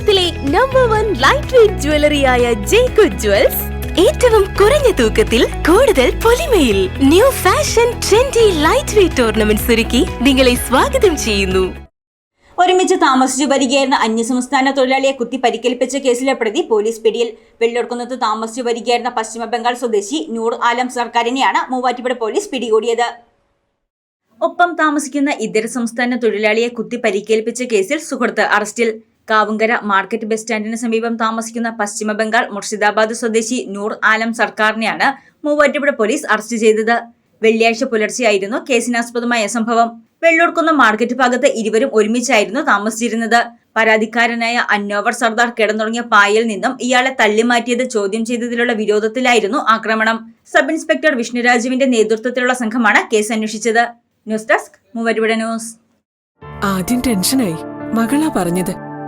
കേരളത്തിലെ number one light weight ജ്വല്ലറിയായ ജേക്കു ജ്വൽസ് ഏറ്റവും കുറഞ്ഞ തൂക്കത്തിൽ കൂടുതൽ പൊലിമയിൽ new fashion trendy light weight ornaments ഒരുക്കി നിങ്ങളെ സ്വാഗതം ചെയ്യുന്നു. ഒരുമിച്ച് താമസിച്ചു വരികയായിരുന്ന അന്യസംസ്ഥാന തൊഴിലാളിയെ കുത്തി പരിക്കേൽപ്പിച്ച കേസിലെ പ്രതി പോലീസ് പിടിയിൽ വെള്ളൂർക്കുന്നത്ത് താമസിച്ചു വരികയായിരുന്ന പശ്ചിമ ബംഗാൾ സ്വദേശി നൂർ ആലം സർക്കാരിനെയാണ് മൂവാറ്റുപുഴ പോലീസ് പിടികൂടിയത്. ഒപ്പം താമസിക്കുന്ന ഇതര സംസ്ഥാന തൊഴിലാളിയെ കുത്തി പരിക്കേൽപ്പിച്ച കേസിൽ സുഹൃത്ത് അറസ്റ്റിൽ. കാവുങ്കര മാർക്കറ്റ് ബസ് സ്റ്റാൻഡിന് സമീപം താമസിക്കുന്ന പശ്ചിമ ബംഗാൾ മുർഷിദാബാദ് സ്വദേശി നൂർ ആലം സർക്കാരിനെയാണ് മൂവാറ്റുപുഴ പോലീസ് അറസ്റ്റ് ചെയ്തത്. വെള്ളിയാഴ്ച പുലർച്ചെയായിരുന്നു കേസിനാസ്പദമായ സംഭവം. വെള്ളൂർക്കുന്ന മാർക്കറ്റ് ഭാഗത്ത് ഇരുവരും ഒരുമിച്ചായിരുന്നു താമസിച്ചിരുന്നത്. പരാതിക്കാരനായ അന്നോവർ സർദാർ കിടന്നുറങ്ങിയ പായയിൽ നിന്നും ഇയാളെ തള്ളിമാറ്റിയത് ചോദ്യം ചെയ്തതിലുള്ള വിരോധത്തിലായിരുന്നു ആക്രമണം. സബ് ഇൻസ്പെക്ടർ വിഷ്ണുരാജുവിന്റെ നേതൃത്വത്തിലുള്ള സംഘമാണ് കേസ് അന്വേഷിച്ചത്. ന്യൂസ് ഡെസ്ക് മൂവരുവിടെ ന്യൂസ്. ആദ്യം ടെൻഷനായി. മകളാ പറഞ്ഞത്.